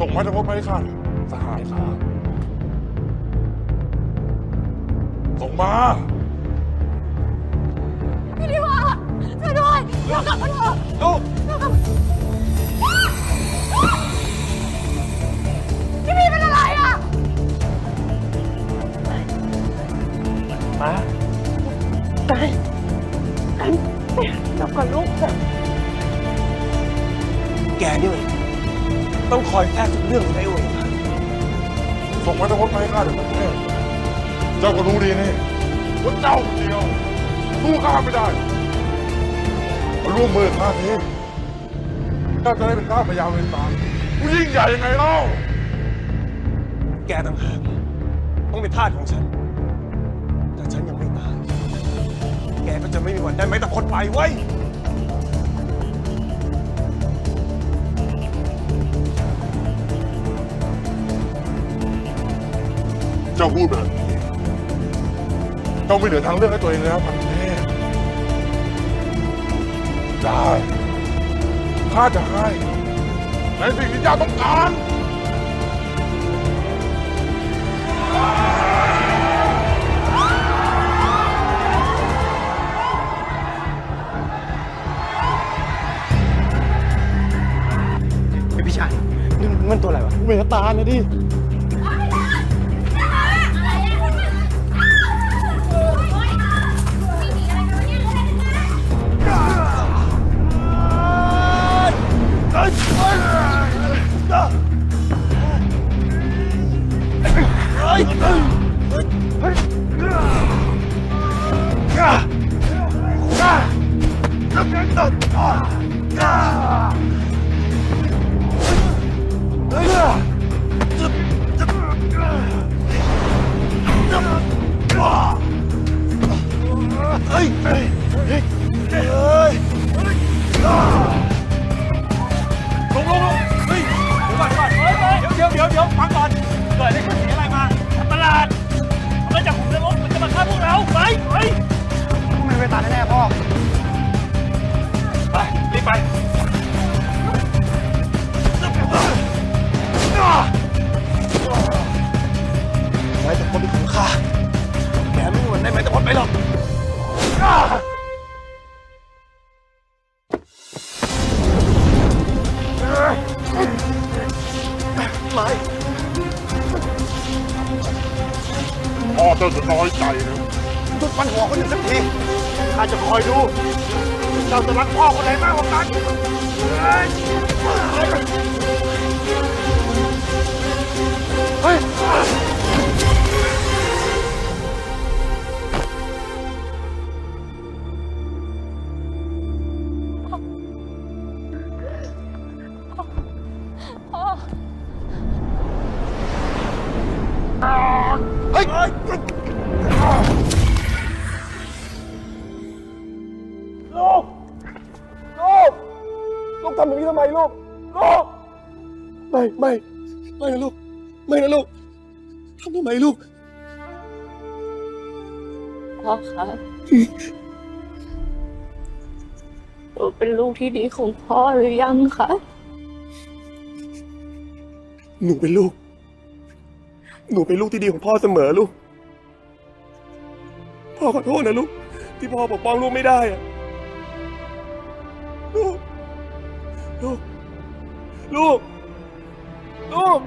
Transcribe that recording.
ส่งไม้ตะพดไปให้ข้าเถอะสหายข้าส่งมา พี่ดิวาช่วยด้วยเรากลับมาเถอะลูกเรากลับพี่พี่เป็นอะไรอะมาตายกันจับกับลูกนะแกนี่มัน ต้องคอยแก้ทุกเรื่องของไอ้โอ๋ส่งไม้ตะพดไปให้ข้าเถอะแม่เจ้าก็รู้ดีนี่ว่าเจ้าเดียวสู้ข้าไม่ได้มาร่วมมือกับข้าทีข้าจะได้เป็นข้าพยาเวตาลผู้ยิ่งใหญ่ยังไงเล่าแกต่างหากต้องเป็นทาสของฉัน แต่ฉันยังไม่ตาย แกก็จะไม่มีวันได้แม้แต่คนไปไว้ย เจ้าพูดแบบนี้เจ้าไม่เหลือทางเลือกให้ตัวเองแล้วพันเทพได้ข้าจะให้ในสิ่งที่เจ้าต้องการไอพี่ชายนี่มันตัวอะไรวะเวตาลนะดิลงลงลงเฮ้ยเดี๋ ยวก่อนก่อนเฮ้ยเฮ้ ยเดี๋ยวเดี๋ยวเดี๋ยวฟังก่อนเกิดอะไรขึ้นเสียอะไรมาประหลาดทำไมจากขุมนรกมันจะมาฆ่าพวกเราไปไปไม่เวตาลแน่ๆพ่อไปรีบไปไม้แต่คนเป็นของข้าแกไม่มีวันได้ไม้แต่คนไปหรอก อเจ้าจะน้อยใจนะจุดฟันหัวคนหนึ่งสักทีข้าจะคอยดูเจ้าจะรักพ่อคนไหนมากกว่ากัน ฮ้ย ลูก ลูก ลูกทำแบบนี้ทำไมลูก ลูก ไม่ ไม่ ไม่นะลูก ไม่นะลูกทำทำไมลูก พ่อคะหนูเป็นลูกที่ดีของพ่อหรือยังคะ หนูเป็นลูก หนูเป็นลูกที่ดีของพ่อเสมอลูก พ่อขอโทษนะลูก ที่พ่อปกป้องลูกไม่ได้อะลูก ลูก ลูก ลูก